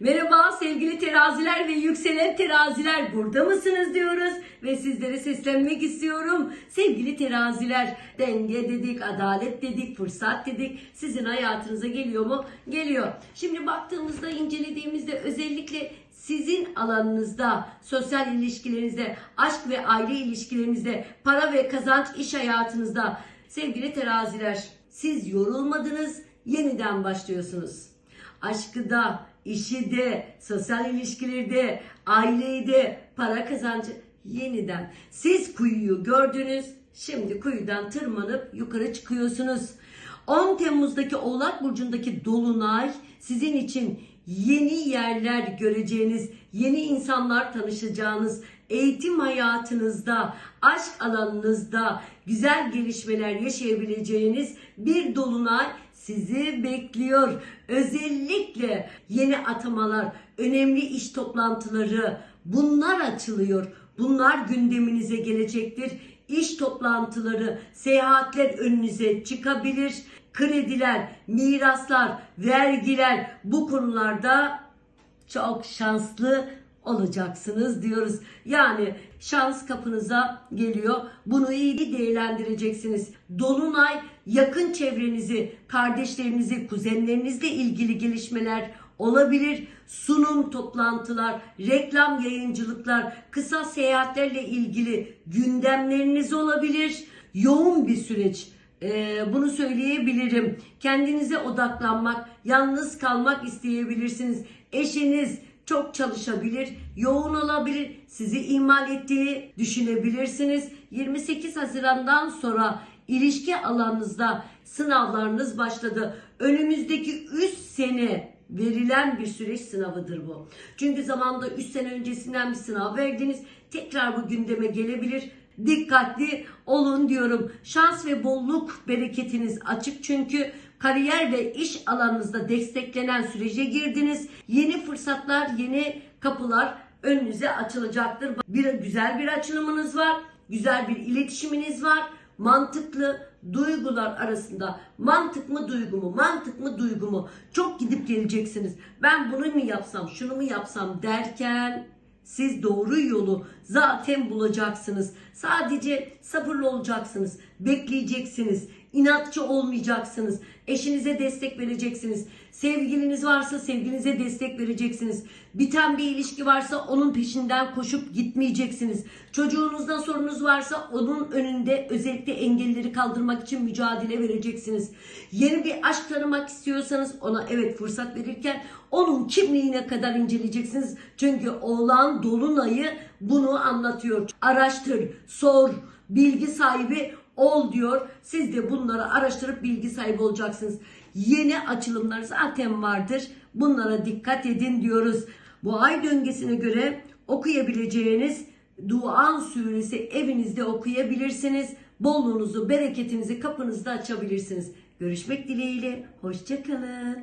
Merhaba sevgili teraziler ve yükselen teraziler burada mısınız diyoruz ve sizlere seslenmek istiyorum. Sevgili teraziler denge dedik, adalet dedik, fırsat dedik. Sizin hayatınıza geliyor mu? Geliyor. Şimdi baktığımızda incelediğimizde özellikle sizin alanınızda, sosyal ilişkilerinizde, aşk ve aile ilişkilerinizde, para ve kazanç iş hayatınızda sevgili teraziler siz yorulmadınız, yeniden başlıyorsunuz. Aşkı da, işi de, sosyal ilişkileri de, aileyi de, para kazancı yeniden. Siz kuyuyu gördünüz, şimdi kuyudan tırmanıp yukarı çıkıyorsunuz. 10 Temmuz'daki Oğlak Burcu'ndaki Dolunay sizin için yeni yerler göreceğiniz, yeni insanlar tanışacağınız, eğitim hayatınızda, aşk alanınızda güzel gelişmeler yaşayabileceğiniz bir dolunay sizi bekliyor. Özellikle yeni atamalar, önemli iş toplantıları bunlar açılıyor. Bunlar gündeminize gelecektir. İş toplantıları, seyahatler önünüze çıkabilir. Krediler, miraslar, vergiler bu konularda çok şanslı olacaksınız diyoruz. Yani şans kapınıza geliyor. Bunu iyi değerlendireceksiniz. Dolunay yakın çevrenizi, kardeşlerinizi, kuzenlerinizle ilgili gelişmeler olabilir. Sunum toplantılar, reklam yayıncılıklar, kısa seyahatlerle ilgili gündemleriniz olabilir. Yoğun bir süreç. Ee, bunu söyleyebilirim. Kendinize odaklanmak, yalnız kalmak isteyebilirsiniz. Eşiniz çok çalışabilir, yoğun olabilir, sizi ihmal ettiğini düşünebilirsiniz. 28 Haziran'dan sonra ilişki alanınızda sınavlarınız başladı. Önümüzdeki 3 sene verilen bir süreç sınavıdır bu. Çünkü zamanda 3 sene öncesinden bir sınav verdiniz. Tekrar bu gündeme gelebilir. Dikkatli olun diyorum. Şans ve bolluk bereketiniz açık çünkü kariyer ve iş alanınızda desteklenen sürece girdiniz. Yeni fırsatlar, yeni kapılar önünüze açılacaktır. Bir güzel bir açılımınız var. Güzel bir iletişiminiz var. Mantıklı duygular arasında mantık mı duygu mu mantık mı duygu mu çok gidip geleceksiniz. Ben bunu mu yapsam şunu mu yapsam derken siz doğru yolu zaten bulacaksınız. Sadece sabırlı olacaksınız. Bekleyeceksiniz. İnatçı olmayacaksınız. Eşinize destek vereceksiniz. Sevgiliniz varsa sevgilinize destek vereceksiniz. Biten bir ilişki varsa onun peşinden koşup gitmeyeceksiniz. Çocuğunuzda sorunuz varsa onun önünde özellikle engelleri kaldırmak için mücadele vereceksiniz. Yeni bir aşk tanımak istiyorsanız ona evet fırsat verirken onun kimliğine kadar inceleyeceksiniz. Çünkü oğlan dolunayı bunu anlatıyor. Araştır, sor, bilgi sahibi ol diyor. Siz de bunları araştırıp bilgi sahibi olacaksınız. Yeni açılımlar zaten vardır. Bunlara dikkat edin diyoruz. Bu ay döngesine göre okuyabileceğiniz Duan suresi evinizde okuyabilirsiniz. Bolluğunuzu, bereketinizi kapınızda açabilirsiniz. Görüşmek dileğiyle. Hoşçakalın.